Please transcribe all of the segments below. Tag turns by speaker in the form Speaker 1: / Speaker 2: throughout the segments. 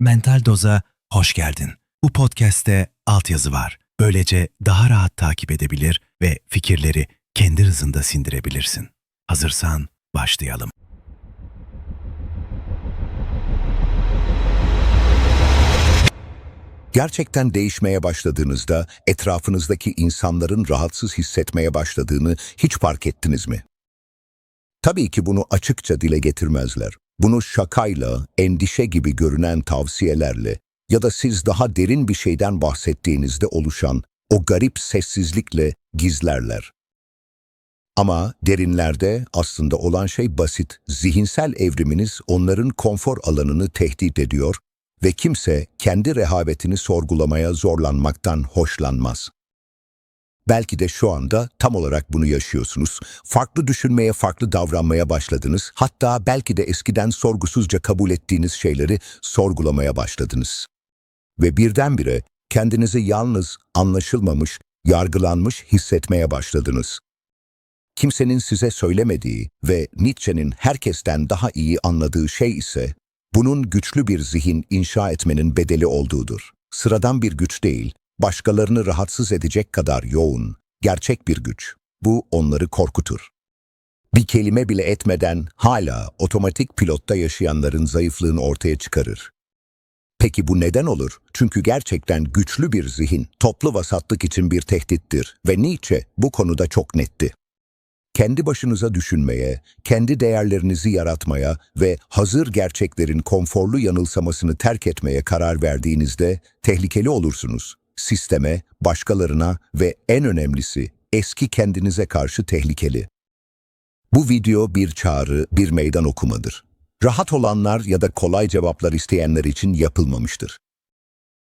Speaker 1: Mental Doz'a hoş geldin. Bu podcast'te altyazı var. Böylece daha rahat takip edebilir ve fikirleri kendi hızında sindirebilirsin. Hazırsan başlayalım.
Speaker 2: Gerçekten değişmeye başladığınızda etrafınızdaki insanların rahatsız hissetmeye başladığını hiç fark ettiniz mi? Tabii ki bunu açıkça dile getirmezler. Bunu şakayla, endişe gibi görünen tavsiyelerle ya da siz daha derin bir şeyden bahsettiğinizde oluşan o garip sessizlikle gizlerler. Ama derinlerde aslında olan şey basit. Zihinsel evriminiz onların konfor alanını tehdit ediyor ve kimse kendi rehavetini sorgulamaya zorlanmaktan hoşlanmaz. Belki de şu anda tam olarak bunu yaşıyorsunuz. Farklı düşünmeye, farklı davranmaya başladınız. Hatta belki de eskiden sorgusuzca kabul ettiğiniz şeyleri sorgulamaya başladınız. Ve birdenbire kendinizi yalnız, anlaşılmamış, yargılanmış hissetmeye başladınız. Kimsenin size söylemediği ve Nietzsche'nin herkesten daha iyi anladığı şey ise bunun güçlü bir zihin inşa etmenin bedeli olduğudur. Sıradan bir güç değil, başkalarını rahatsız edecek kadar yoğun, gerçek bir güç. Bu onları korkutur. Bir kelime bile etmeden hala otomatik pilotta yaşayanların zayıflığını ortaya çıkarır. Peki bu neden olur? Çünkü gerçekten güçlü bir zihin toplu vasatlık için bir tehdittir ve Nietzsche bu konuda çok netti kendi başınıza düşünmeye, kendi değerlerinizi yaratmaya ve hazır gerçeklerin konforlu yanılsamasını terk etmeye karar verdiğinizde tehlikeli olursunuz. Sisteme, başkalarına ve en önemlisi eski kendinize karşı tehlikeli. Bu video bir çağrı, bir meydan okumadır. Rahat olanlar ya da kolay cevaplar isteyenler için yapılmamıştır.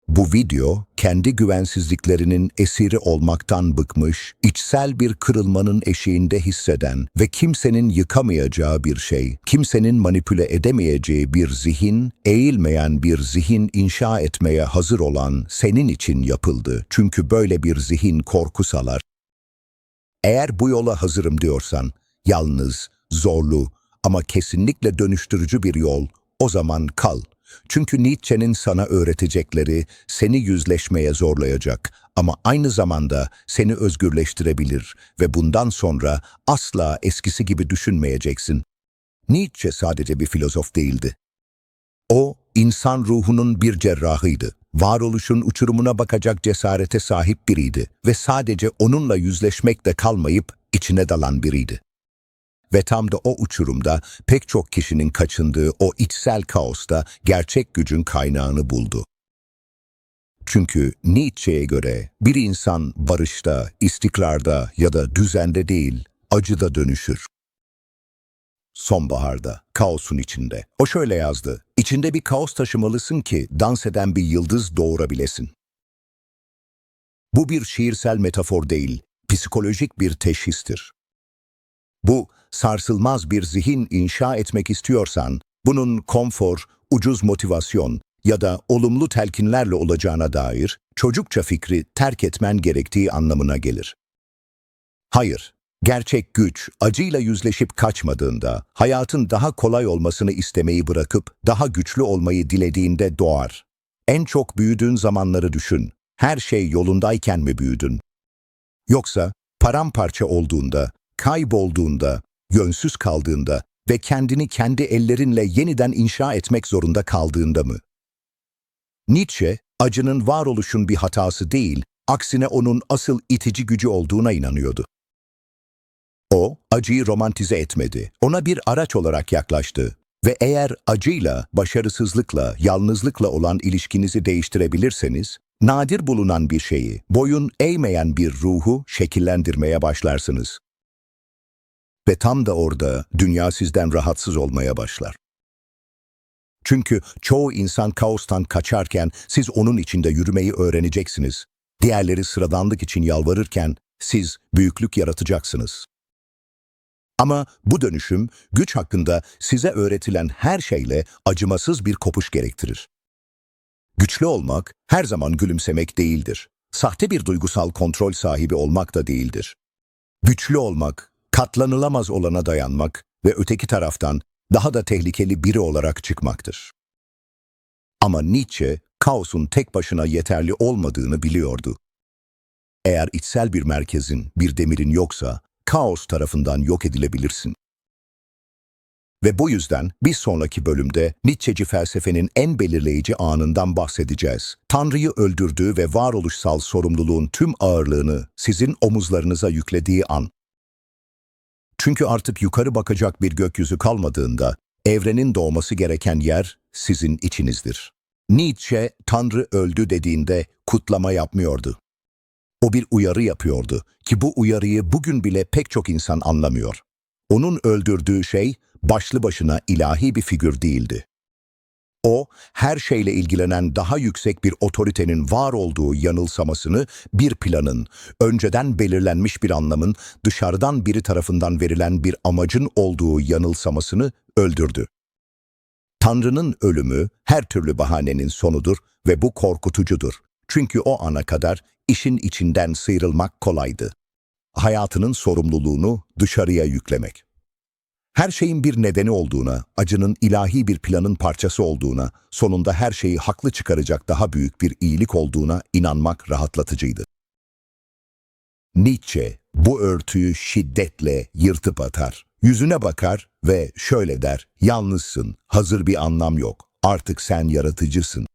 Speaker 2: Bu video, kendi güvensizliklerinin esiri olmaktan bıkmış, içsel bir kırılmanın eşiğinde hisseden ve kimsenin yıkamayacağı bir şey, kimsenin manipüle edemeyeceği bir zihin, eğilmeyen bir zihin inşa etmeye hazır olan senin için yapıldı. Çünkü böyle bir zihin korku salar. Eğer bu yola hazırım diyorsan, yalnız, zorlu ama kesinlikle dönüştürücü bir yol, o zaman kal. Çünkü Nietzsche'nin sana öğretecekleri seni yüzleşmeye zorlayacak ama aynı zamanda seni özgürleştirebilir ve bundan sonra asla eskisi gibi düşünmeyeceksin. Nietzsche sadece bir filozof değildi. O, insan ruhunun bir cerrahıydı. Varoluşun uçurumuna bakacak cesarete sahip biriydi ve sadece onunla yüzleşmekle kalmayıp içine dalan biriydi. Ve tam da o uçurumda pek çok kişinin kaçındığı o içsel kaosta gerçek gücün kaynağını buldu. Çünkü Nietzsche'ye göre bir insan barışta, istikrarda ya da düzende değil, acıda dönüşür. Sonbaharda, kaosun içinde. O şöyle yazdı, İçinde bir kaos taşımalısın ki dans eden bir yıldız doğurabilesin. Bu bir şiirsel metafor değil, psikolojik bir teşhistir. Bu, sarsılmaz bir zihin inşa etmek istiyorsan, bunun konfor, ucuz motivasyon ya da olumlu telkinlerle olacağına dair çocukça fikri terk etmen gerektiği anlamına gelir. Hayır, gerçek güç acıyla yüzleşip kaçmadığında, hayatın daha kolay olmasını istemeyi bırakıp daha güçlü olmayı dilediğinde doğar. En çok büyüdüğün zamanları düşün. Her şey yolundayken mi büyüdün? Yoksa paramparça olduğunda, kaybolduğunda, yönsüz kaldığında ve kendini kendi ellerinle yeniden inşa etmek zorunda kaldığında mı? Nietzsche, acının varoluşun bir hatası değil, aksine onun asıl itici gücü olduğuna inanıyordu. O, acıyı romantize etmedi, ona bir araç olarak yaklaştı ve eğer acıyla, başarısızlıkla, yalnızlıkla olan ilişkinizi değiştirebilirseniz, nadir bulunan bir şeyi, boyun eğmeyen bir ruhu şekillendirmeye başlarsınız. Ve tam da orada dünya sizden rahatsız olmaya başlar. Çünkü çoğu insan kaostan kaçarken siz onun içinde yürümeyi öğreneceksiniz. Diğerleri sıradanlık için yalvarırken siz büyüklük yaratacaksınız. Ama bu dönüşüm güç hakkında size öğretilen her şeyle acımasız bir kopuş gerektirir. Güçlü olmak her zaman gülümsemek değildir. Sahte bir duygusal kontrol sahibi olmak da değildir. Güçlü olmak katlanılamaz olana dayanmak ve öteki taraftan daha da tehlikeli biri olarak çıkmaktır. Ama Nietzsche, kaosun tek başına yeterli olmadığını biliyordu. Eğer içsel bir merkezin, bir demirin yoksa, kaos tarafından yok edilebilirsin. Ve bu yüzden bir sonraki bölümde Nietzscheci felsefenin en belirleyici anından bahsedeceğiz. Tanrı'yı öldürdüğü ve varoluşsal sorumluluğun tüm ağırlığını sizin omuzlarınıza yüklediği an. Çünkü artık yukarı bakacak bir gökyüzü kalmadığında, evrenin doğması gereken yer sizin içinizdir. Nietzsche, Tanrı öldü dediğinde kutlama yapmıyordu. O bir uyarı yapıyordu ki bu uyarıyı bugün bile pek çok insan anlamıyor. Onun öldürdüğü şey başlı başına ilahi bir figür değildi. O, her şeyle ilgilenen daha yüksek bir otoritenin var olduğu yanılsamasını, bir planın, önceden belirlenmiş bir anlamın, dışarıdan biri tarafından verilen bir amacın olduğu yanılsamasını öldürdü. Tanrı'nın ölümü her türlü bahanenin sonudur ve bu korkutucudur. Çünkü o ana kadar işin içinden sıyrılmak kolaydı. Hayatının sorumluluğunu dışarıya yüklemek. Her şeyin bir nedeni olduğuna, acının ilahi bir planın parçası olduğuna, sonunda her şeyi haklı çıkaracak daha büyük bir iyilik olduğuna inanmak rahatlatıcıydı. Nietzsche bu örtüyü şiddetle yırtıp atar. Yüzüne bakar ve şöyle der, yalnızsın, hazır bir anlam yok, artık sen yaratıcısın.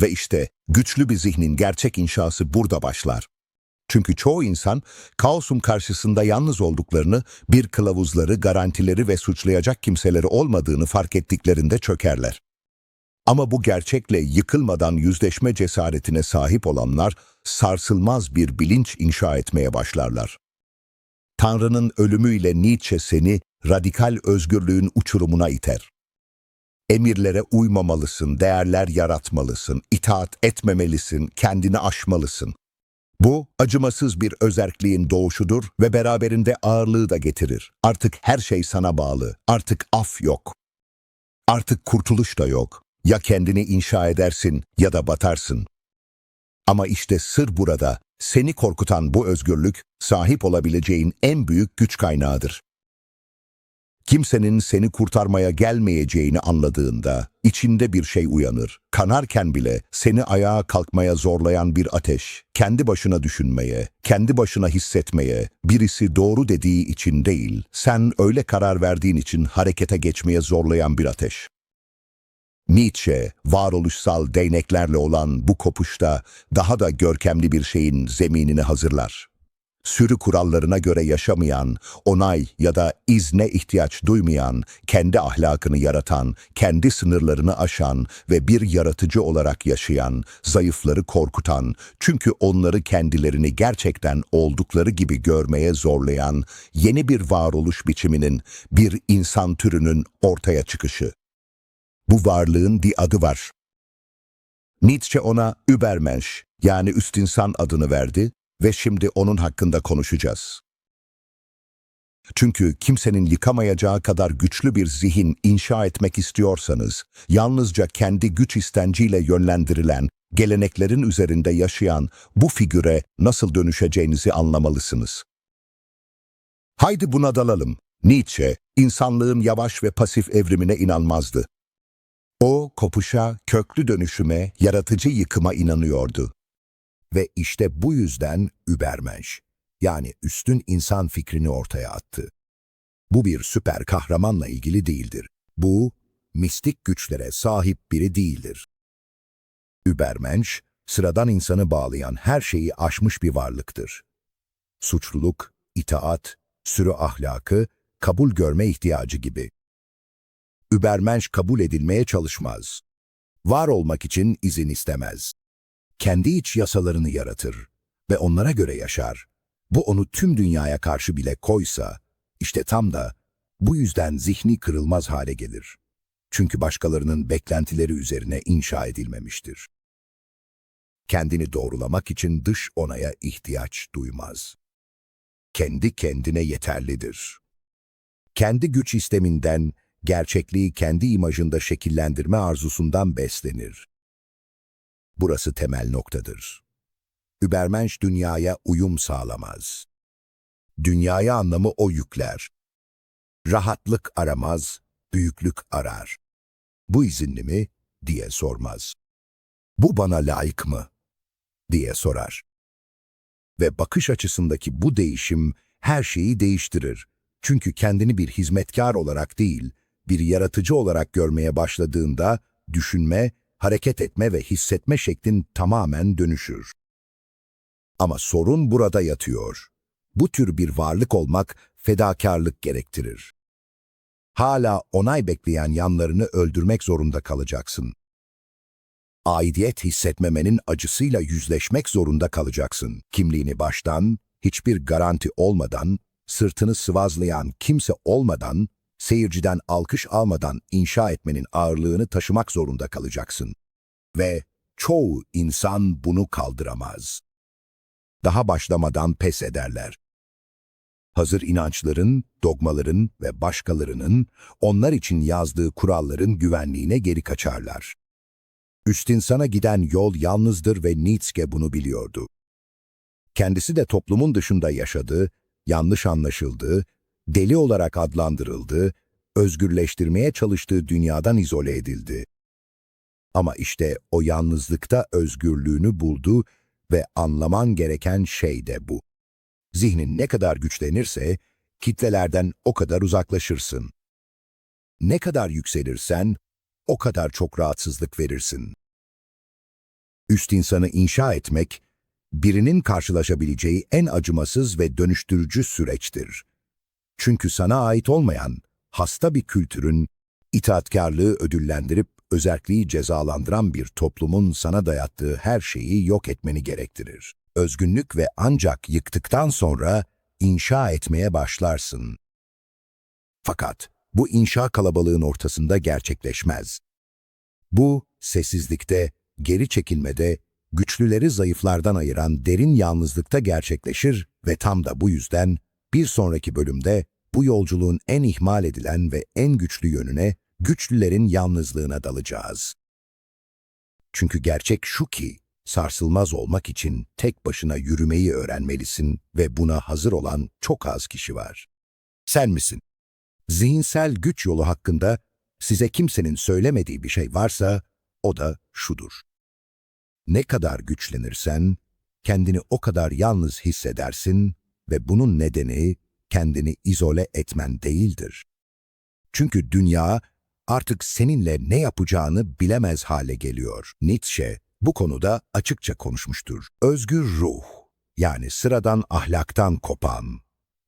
Speaker 2: Ve işte güçlü bir zihnin gerçek inşası burada başlar. Çünkü çoğu insan kaosun karşısında yalnız olduklarını, bir kılavuzları, garantileri ve suçlayacak kimseleri olmadığını fark ettiklerinde çökerler. Ama bu gerçekle yıkılmadan yüzleşme cesaretine sahip olanlar sarsılmaz bir bilinç inşa etmeye başlarlar. Tanrı'nın ölümüyle Nietzsche seni radikal özgürlüğün uçurumuna iter. Emirlere uymamalısın, değerler yaratmalısın, itaat etmemelisin, kendini aşmalısın. Bu, acımasız bir özerkliğin doğuşudur ve beraberinde ağırlığı da getirir. Artık her şey sana bağlı, artık af yok. Artık kurtuluş da yok. Ya kendini inşa edersin ya da batarsın. Ama işte sır burada, seni korkutan bu özgürlük, sahip olabileceğin en büyük güç kaynağıdır. Kimsenin seni kurtarmaya gelmeyeceğini anladığında içinde bir şey uyanır. Kanarken bile seni ayağa kalkmaya zorlayan bir ateş, kendi başına düşünmeye, kendi başına hissetmeye, birisi doğru dediği için değil, sen öyle karar verdiğin için harekete geçmeye zorlayan bir ateş. Nietzsche, varoluşsal değneklerle olan bu kopuşta daha da görkemli bir şeyin zeminini hazırlar sürü kurallarına göre yaşamayan, onay ya da izne ihtiyaç duymayan, kendi ahlakını yaratan, kendi sınırlarını aşan ve bir yaratıcı olarak yaşayan, zayıfları korkutan, çünkü onları kendilerini gerçekten oldukları gibi görmeye zorlayan yeni bir varoluş biçiminin, bir insan türünün ortaya çıkışı. Bu varlığın bir adı var. Nietzsche ona Übermensch yani üst insan adını verdi ve şimdi onun hakkında konuşacağız. Çünkü kimsenin yıkamayacağı kadar güçlü bir zihin inşa etmek istiyorsanız, yalnızca kendi güç istenciyle yönlendirilen, geleneklerin üzerinde yaşayan bu figüre nasıl dönüşeceğinizi anlamalısınız. Haydi buna dalalım. Nietzsche, insanlığın yavaş ve pasif evrimine inanmazdı. O, kopuşa, köklü dönüşüme, yaratıcı yıkıma inanıyordu. Ve işte bu yüzden Übermensch, yani üstün insan fikrini ortaya attı. Bu bir süper kahramanla ilgili değildir. Bu, mistik güçlere sahip biri değildir. Übermensch, sıradan insanı bağlayan her şeyi aşmış bir varlıktır. Suçluluk, itaat, sürü ahlakı, kabul görme ihtiyacı gibi. Übermensch kabul edilmeye çalışmaz. Var olmak için izin istemez kendi iç yasalarını yaratır ve onlara göre yaşar. Bu onu tüm dünyaya karşı bile koysa, işte tam da bu yüzden zihni kırılmaz hale gelir. Çünkü başkalarının beklentileri üzerine inşa edilmemiştir. Kendini doğrulamak için dış onaya ihtiyaç duymaz. Kendi kendine yeterlidir. Kendi güç isteminden, gerçekliği kendi imajında şekillendirme arzusundan beslenir. Burası temel noktadır. Übermensch dünyaya uyum sağlamaz. Dünyaya anlamı o yükler. Rahatlık aramaz, büyüklük arar. Bu izinli mi?
Speaker 3: diye sormaz. Bu bana layık mı? diye sorar. Ve bakış açısındaki bu değişim her şeyi değiştirir. Çünkü kendini bir hizmetkar olarak değil, bir yaratıcı olarak görmeye başladığında düşünme, hareket etme ve hissetme şeklin tamamen dönüşür. Ama sorun burada yatıyor. Bu tür bir varlık olmak fedakarlık gerektirir. Hala onay bekleyen yanlarını öldürmek zorunda kalacaksın. Aidiyet hissetmemenin acısıyla yüzleşmek zorunda kalacaksın. Kimliğini baştan, hiçbir garanti olmadan, sırtını sıvazlayan kimse olmadan, seyirciden alkış almadan inşa etmenin ağırlığını taşımak zorunda kalacaksın. Ve çoğu insan bunu kaldıramaz. Daha başlamadan pes ederler. Hazır inançların, dogmaların ve başkalarının onlar için yazdığı kuralların güvenliğine geri kaçarlar. Üst insana giden yol yalnızdır ve Nietzsche bunu biliyordu. Kendisi de toplumun dışında yaşadı, yanlış anlaşıldı, deli olarak adlandırıldı, özgürleştirmeye çalıştığı dünyadan izole edildi. Ama işte o yalnızlıkta özgürlüğünü buldu ve anlaman gereken şey de bu. Zihnin ne kadar güçlenirse, kitlelerden o kadar uzaklaşırsın. Ne kadar yükselirsen, o kadar çok rahatsızlık verirsin. Üst insanı inşa etmek, birinin karşılaşabileceği en acımasız ve dönüştürücü süreçtir. Çünkü sana ait olmayan, hasta bir kültürün, itaatkarlığı ödüllendirip özerkliği cezalandıran bir toplumun sana dayattığı her şeyi yok etmeni gerektirir. Özgünlük ve ancak yıktıktan sonra inşa etmeye başlarsın. Fakat bu inşa kalabalığın ortasında gerçekleşmez. Bu, sessizlikte, geri çekilmede, güçlüleri zayıflardan ayıran derin yalnızlıkta gerçekleşir ve tam da bu yüzden bir sonraki bölümde bu yolculuğun en ihmal edilen ve en güçlü yönüne, güçlülerin yalnızlığına dalacağız. Çünkü gerçek şu ki, sarsılmaz olmak için tek başına yürümeyi öğrenmelisin ve buna hazır olan çok az kişi var. Sen misin? Zihinsel güç yolu hakkında size kimsenin söylemediği bir şey varsa o da şudur. Ne kadar güçlenirsen kendini o kadar yalnız hissedersin ve bunun nedeni kendini izole etmen değildir. Çünkü dünya artık seninle ne yapacağını bilemez hale geliyor. Nietzsche bu konuda açıkça konuşmuştur. Özgür ruh, yani sıradan ahlaktan kopan,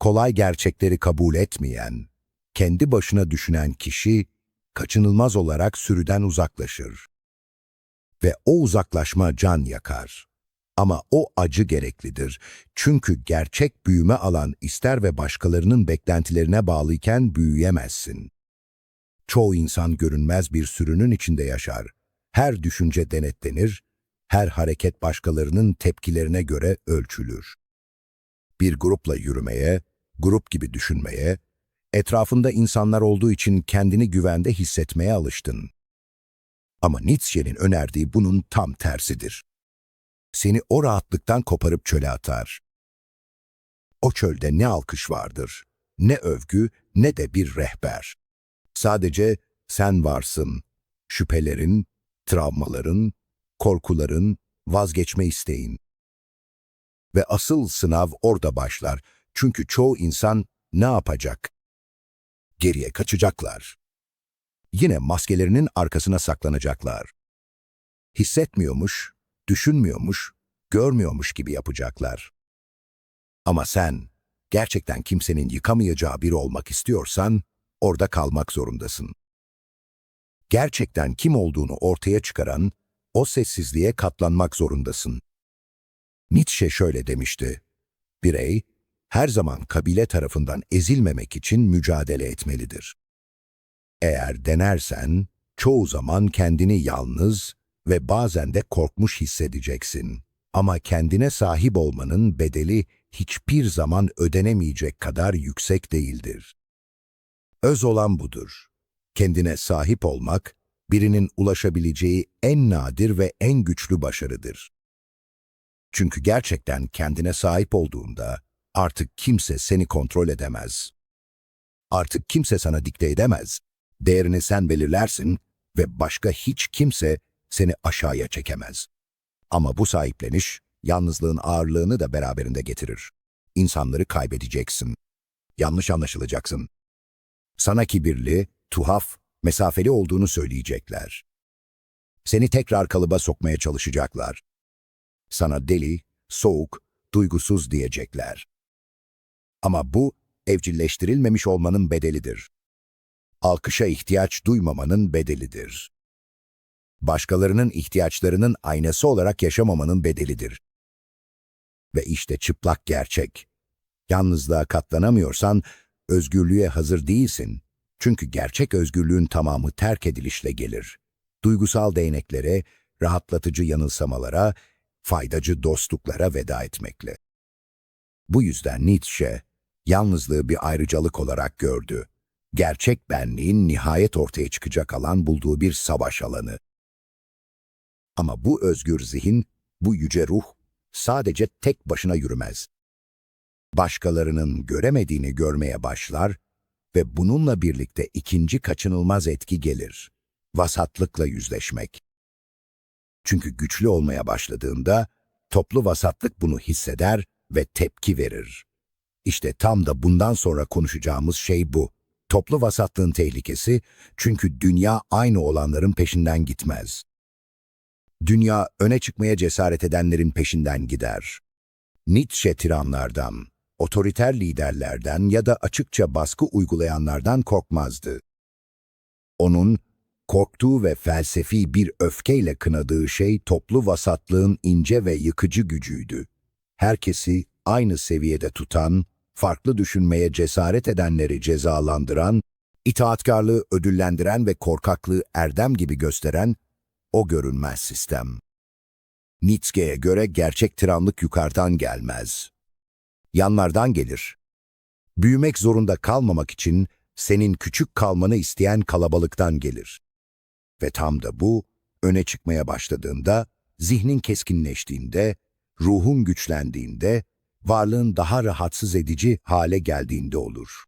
Speaker 3: kolay gerçekleri kabul etmeyen, kendi başına düşünen kişi kaçınılmaz olarak sürüden uzaklaşır. Ve o uzaklaşma can yakar. Ama o acı gereklidir. Çünkü gerçek büyüme alan ister ve başkalarının beklentilerine bağlıyken büyüyemezsin. Çoğu insan görünmez bir sürünün içinde yaşar. Her düşünce denetlenir, her hareket başkalarının tepkilerine göre ölçülür. Bir grupla yürümeye, grup gibi düşünmeye, etrafında insanlar olduğu için kendini güvende hissetmeye alıştın. Ama Nietzsche'nin önerdiği bunun tam tersidir. Seni o rahatlıktan koparıp çöle atar. O çölde ne alkış vardır, ne övgü, ne de bir rehber. Sadece sen varsın. Şüphelerin, travmaların, korkuların, vazgeçme isteğin. Ve asıl sınav orada başlar. Çünkü çoğu insan ne yapacak? Geriye kaçacaklar. Yine maskelerinin arkasına saklanacaklar. Hissetmiyormuş, düşünmüyormuş, görmüyormuş gibi yapacaklar. Ama sen gerçekten kimsenin yıkamayacağı biri olmak istiyorsan orada kalmak zorundasın. Gerçekten kim olduğunu ortaya çıkaran o sessizliğe katlanmak zorundasın. Nietzsche şöyle demişti. Birey her zaman kabile tarafından ezilmemek için mücadele etmelidir. Eğer denersen çoğu zaman kendini yalnız ve bazen de korkmuş hissedeceksin. Ama kendine sahip olmanın bedeli hiçbir zaman ödenemeyecek kadar yüksek değildir. Öz olan budur. Kendine sahip olmak, birinin ulaşabileceği en nadir ve en güçlü başarıdır. Çünkü gerçekten kendine sahip olduğunda artık kimse seni kontrol edemez. Artık kimse sana dikte edemez. Değerini sen belirlersin ve başka hiç kimse seni aşağıya çekemez. Ama bu sahipleniş, yalnızlığın ağırlığını da beraberinde getirir. İnsanları kaybedeceksin. Yanlış anlaşılacaksın. Sana kibirli, tuhaf, mesafeli olduğunu söyleyecekler. Seni tekrar kalıba sokmaya çalışacaklar. Sana deli, soğuk, duygusuz diyecekler. Ama bu, evcilleştirilmemiş olmanın bedelidir. Alkışa ihtiyaç duymamanın bedelidir. Başkalarının ihtiyaçlarının aynası olarak yaşamamanın bedelidir. Ve işte çıplak gerçek. Yalnızlığa katlanamıyorsan, özgürlüğe hazır değilsin. Çünkü gerçek özgürlüğün tamamı terk edilişle gelir. Duygusal değneklere, rahatlatıcı yanılsamalara, faydacı dostluklara veda etmekle. Bu yüzden Nietzsche, yalnızlığı bir ayrıcalık olarak gördü. Gerçek benliğin nihayet ortaya çıkacak alan bulduğu bir savaş alanı. Ama bu özgür zihin, bu yüce ruh sadece tek başına yürümez. Başkalarının göremediğini görmeye başlar ve bununla birlikte ikinci kaçınılmaz etki gelir. Vasatlıkla yüzleşmek. Çünkü güçlü olmaya başladığında toplu vasatlık bunu hisseder ve tepki verir. İşte tam da bundan sonra konuşacağımız şey bu. Toplu vasatlığın tehlikesi çünkü dünya aynı olanların peşinden gitmez. Dünya öne çıkmaya cesaret edenlerin peşinden gider. Nietzsche tiranlardan, otoriter liderlerden ya da açıkça baskı uygulayanlardan korkmazdı. Onun korktuğu ve felsefi bir öfkeyle kınadığı şey toplu vasatlığın ince ve yıkıcı gücüydü. Herkesi aynı seviyede tutan, farklı düşünmeye cesaret edenleri cezalandıran, itaatkarlığı ödüllendiren ve korkaklığı erdem gibi gösteren o görünmez sistem. Nietzsche'ye göre gerçek tiranlık yukarıdan gelmez. Yanlardan gelir. Büyümek zorunda kalmamak için senin küçük kalmanı isteyen kalabalıktan gelir. Ve tam da bu, öne çıkmaya başladığında, zihnin keskinleştiğinde, ruhun güçlendiğinde, varlığın daha rahatsız edici hale geldiğinde olur.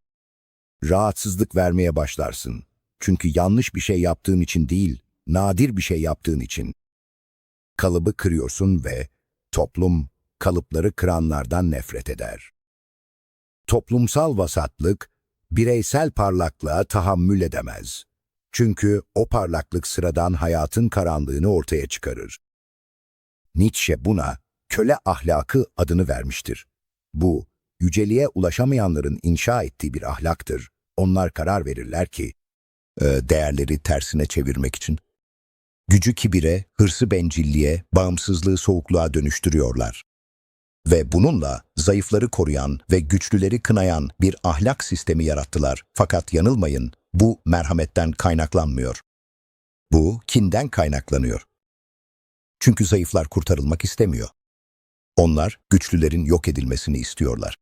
Speaker 3: Rahatsızlık vermeye başlarsın. Çünkü yanlış bir şey yaptığın için değil, nadir bir şey yaptığın için. Kalıbı kırıyorsun ve toplum kalıpları kıranlardan nefret eder. Toplumsal vasatlık, bireysel parlaklığa tahammül edemez. Çünkü o parlaklık sıradan hayatın karanlığını ortaya çıkarır. Nietzsche buna köle ahlakı adını vermiştir. Bu, yüceliğe ulaşamayanların inşa ettiği bir ahlaktır. Onlar karar verirler ki, e, değerleri tersine çevirmek için. Gücü kibire, hırsı bencilliğe, bağımsızlığı soğukluğa dönüştürüyorlar. Ve bununla zayıfları koruyan ve güçlüleri kınayan bir ahlak sistemi yarattılar. Fakat yanılmayın, bu merhametten kaynaklanmıyor. Bu kinden kaynaklanıyor. Çünkü zayıflar kurtarılmak istemiyor. Onlar güçlülerin yok edilmesini istiyorlar.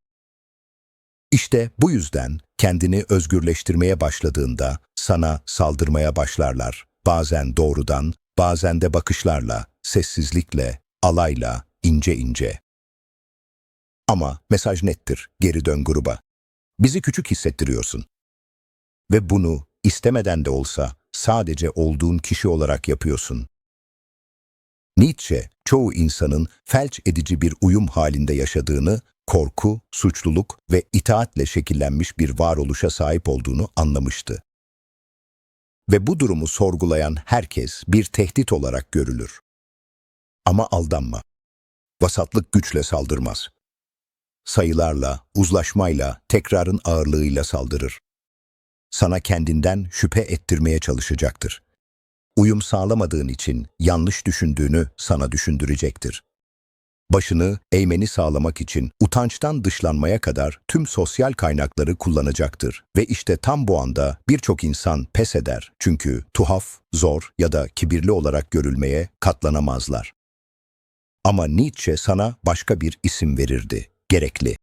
Speaker 3: İşte bu yüzden kendini özgürleştirmeye başladığında sana saldırmaya başlarlar. Bazen doğrudan, bazen de bakışlarla, sessizlikle, alayla, ince ince. Ama mesaj nettir, geri dön gruba. Bizi küçük hissettiriyorsun. Ve bunu istemeden de olsa sadece olduğun kişi olarak yapıyorsun. Nietzsche, çoğu insanın felç edici bir uyum halinde yaşadığını, korku, suçluluk ve itaatle şekillenmiş bir varoluşa sahip olduğunu anlamıştı. Ve bu durumu sorgulayan herkes bir tehdit olarak görülür. Ama aldanma. Vasatlık güçle saldırmaz. Sayılarla, uzlaşmayla, tekrarın ağırlığıyla saldırır. Sana kendinden şüphe ettirmeye çalışacaktır. Uyum sağlamadığın için yanlış düşündüğünü sana düşündürecektir. Başını eğmeni sağlamak için utançtan dışlanmaya kadar tüm sosyal kaynakları kullanacaktır. Ve işte tam bu anda birçok insan pes eder çünkü tuhaf, zor ya da kibirli olarak görülmeye katlanamazlar. Ama Nietzsche sana başka bir isim verirdi, gerekli.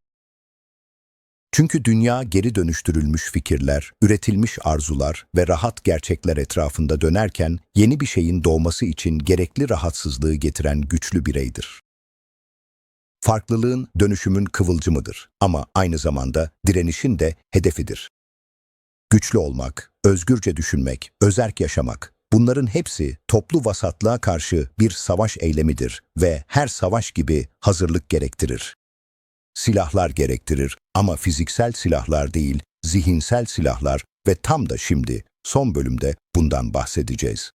Speaker 3: Çünkü dünya geri dönüştürülmüş fikirler, üretilmiş arzular ve rahat gerçekler etrafında dönerken yeni bir şeyin doğması için gerekli rahatsızlığı getiren güçlü bireydir. Farklılığın dönüşümün kıvılcımıdır ama aynı zamanda direnişin de hedefidir. Güçlü olmak, özgürce düşünmek, özerk yaşamak, Bunların hepsi toplu vasatlığa karşı bir savaş eylemidir ve her savaş gibi hazırlık gerektirir. Silahlar gerektirir ama fiziksel silahlar değil, zihinsel silahlar ve tam da şimdi son bölümde bundan bahsedeceğiz.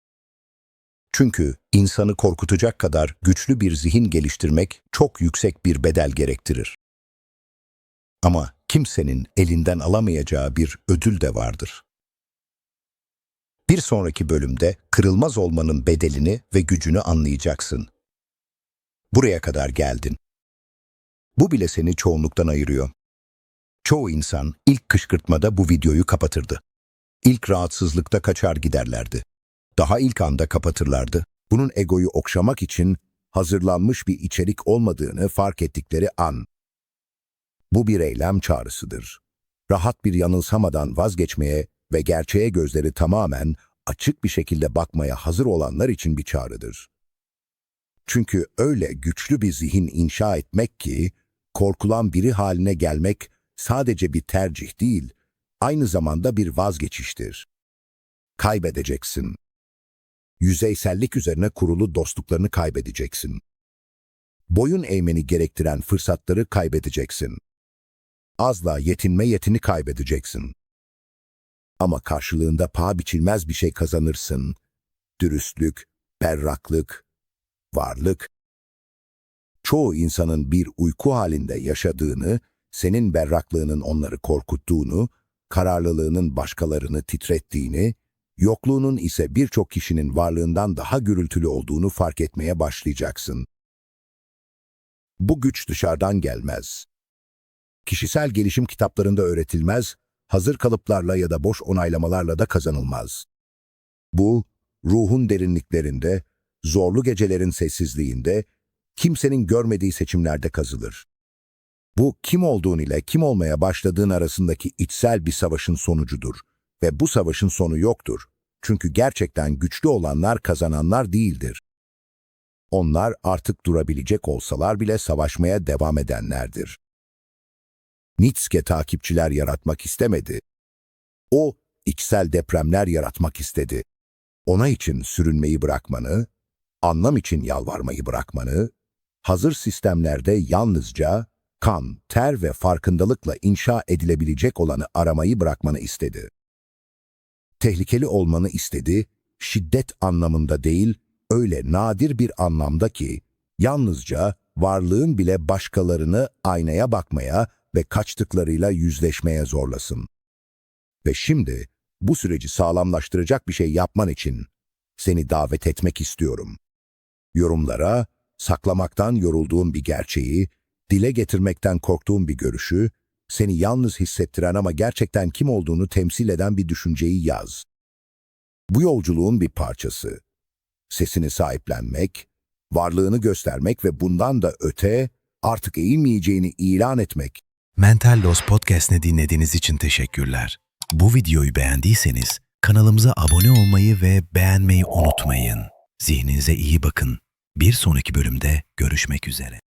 Speaker 3: Çünkü insanı korkutacak kadar güçlü bir zihin geliştirmek çok yüksek bir bedel gerektirir. Ama kimsenin elinden alamayacağı bir ödül de vardır. Bir sonraki bölümde kırılmaz olmanın bedelini ve gücünü anlayacaksın. Buraya kadar geldin. Bu bile seni çoğunluktan ayırıyor. Çoğu insan ilk kışkırtmada bu videoyu kapatırdı. İlk rahatsızlıkta kaçar giderlerdi. Daha ilk anda kapatırlardı. Bunun egoyu okşamak için hazırlanmış bir içerik olmadığını fark ettikleri an. Bu bir eylem çağrısıdır. Rahat bir yanılsamadan vazgeçmeye ve gerçeğe gözleri tamamen açık bir şekilde bakmaya hazır olanlar için bir çağrıdır. Çünkü öyle güçlü bir zihin inşa etmek ki, korkulan biri haline gelmek sadece bir tercih değil, aynı zamanda bir vazgeçiştir. Kaybedeceksin. Yüzeysellik üzerine kurulu dostluklarını kaybedeceksin. Boyun eğmeni gerektiren fırsatları kaybedeceksin. Azla yetinme yetini kaybedeceksin. Ama karşılığında paha biçilmez bir şey kazanırsın. Dürüstlük, berraklık, varlık. Çoğu insanın bir uyku halinde yaşadığını, senin berraklığının onları korkuttuğunu, kararlılığının başkalarını titrettiğini, yokluğunun ise birçok kişinin varlığından daha gürültülü olduğunu fark etmeye başlayacaksın. Bu güç dışarıdan gelmez. Kişisel gelişim kitaplarında öğretilmez, hazır kalıplarla ya da boş onaylamalarla da kazanılmaz. Bu, ruhun derinliklerinde, zorlu gecelerin sessizliğinde, kimsenin görmediği seçimlerde kazılır. Bu kim olduğun ile kim olmaya başladığın arasındaki içsel bir savaşın sonucudur ve bu savaşın sonu yoktur. Çünkü gerçekten güçlü olanlar kazananlar değildir. Onlar artık durabilecek olsalar bile savaşmaya devam edenlerdir. Nietzsche takipçiler yaratmak istemedi. O, içsel depremler yaratmak istedi. Ona için sürünmeyi bırakmanı, anlam için yalvarmayı bırakmanı, hazır sistemlerde yalnızca kan, ter ve farkındalıkla inşa edilebilecek olanı aramayı bırakmanı istedi. Tehlikeli olmanı istedi, şiddet anlamında değil, öyle nadir bir anlamda ki, yalnızca varlığın bile başkalarını aynaya bakmaya ve kaçtıklarıyla yüzleşmeye zorlasın. Ve şimdi bu süreci sağlamlaştıracak bir şey yapman için seni davet etmek istiyorum. Yorumlara, saklamaktan yorulduğun bir gerçeği, dile getirmekten korktuğun bir görüşü, seni yalnız hissettiren ama gerçekten kim olduğunu temsil eden bir düşünceyi yaz. Bu yolculuğun bir parçası. Sesini sahiplenmek, varlığını göstermek ve bundan da öte artık eğilmeyeceğini ilan etmek.
Speaker 1: Mental Los Podcast'ini dinlediğiniz için teşekkürler. Bu videoyu beğendiyseniz kanalımıza abone olmayı ve beğenmeyi unutmayın. Zihninize iyi bakın. Bir sonraki bölümde görüşmek üzere.